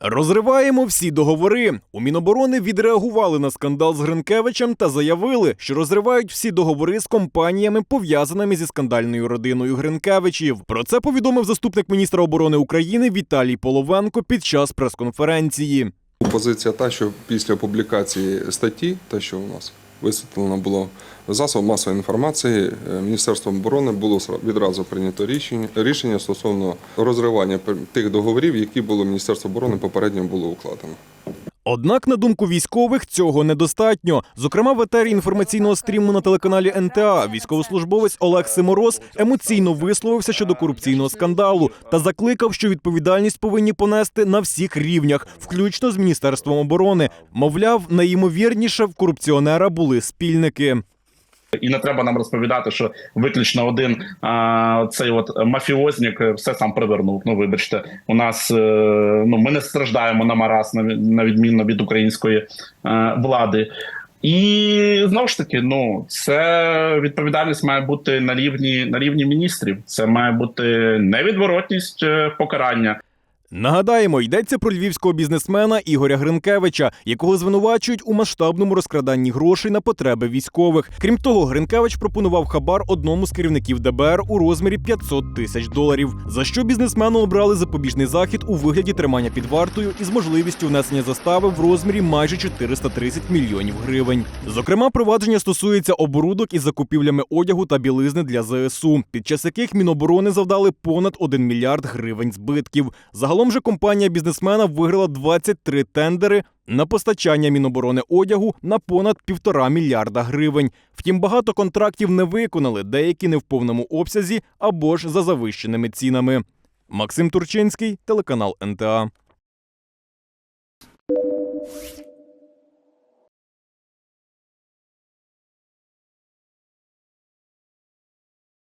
Розриваємо всі договори. У Міноборони відреагували на скандал з Гринкевичем та заявили, що розривають всі договори з компаніями, пов'язаними зі скандальною родиною Гринкевичів. Про це повідомив заступник міністра оборони України Віталій Половенко під час прес-конференції. Позиція та, що після публікації статті, та що у нас висвітлено було засоб масової інформації, е, Міністерством оборони було відразу прийнято рішення, рішення стосовно розривання тих договорів, які було Міністерство оборони попередньо було укладено. Однак, на думку військових, цього недостатньо. Зокрема, в етері інформаційного стріму на телеканалі НТА військовослужбовець Олег Симороз емоційно висловився щодо корупційного скандалу та закликав, що відповідальність повинні понести на всіх рівнях, включно з міністерством оборони. Мовляв, найімовірніше в корупціонера були спільники. І не треба нам розповідати, що виключно один а, цей от мафіознік все сам привернув. Ну вибачте, у нас е, ну ми не страждаємо на мараз на, на відмінно від української е, влади. І знову ж таки, ну це відповідальність має бути на рівні на рівні міністрів. Це має бути невідворотність е, покарання. Нагадаємо, йдеться про львівського бізнесмена Ігоря Гринкевича, якого звинувачують у масштабному розкраданні грошей на потреби військових. Крім того, Гринкевич пропонував хабар одному з керівників ДБР у розмірі 500 тисяч доларів. За що бізнесмену обрали запобіжний захід у вигляді тримання під вартою із можливістю внесення застави в розмірі майже 430 мільйонів гривень. Зокрема, провадження стосується оборудок із закупівлями одягу та білизни для ЗСУ, під час яких Міноборони завдали понад 1 мільярд гривень збитків. Загалом же компанія бізнесмена виграла 23 тендери на постачання Міноборони одягу на понад півтора мільярда гривень. Втім, багато контрактів не виконали, деякі не в повному обсязі або ж за завищеними цінами. Максим Турчинський, телеканал НТА.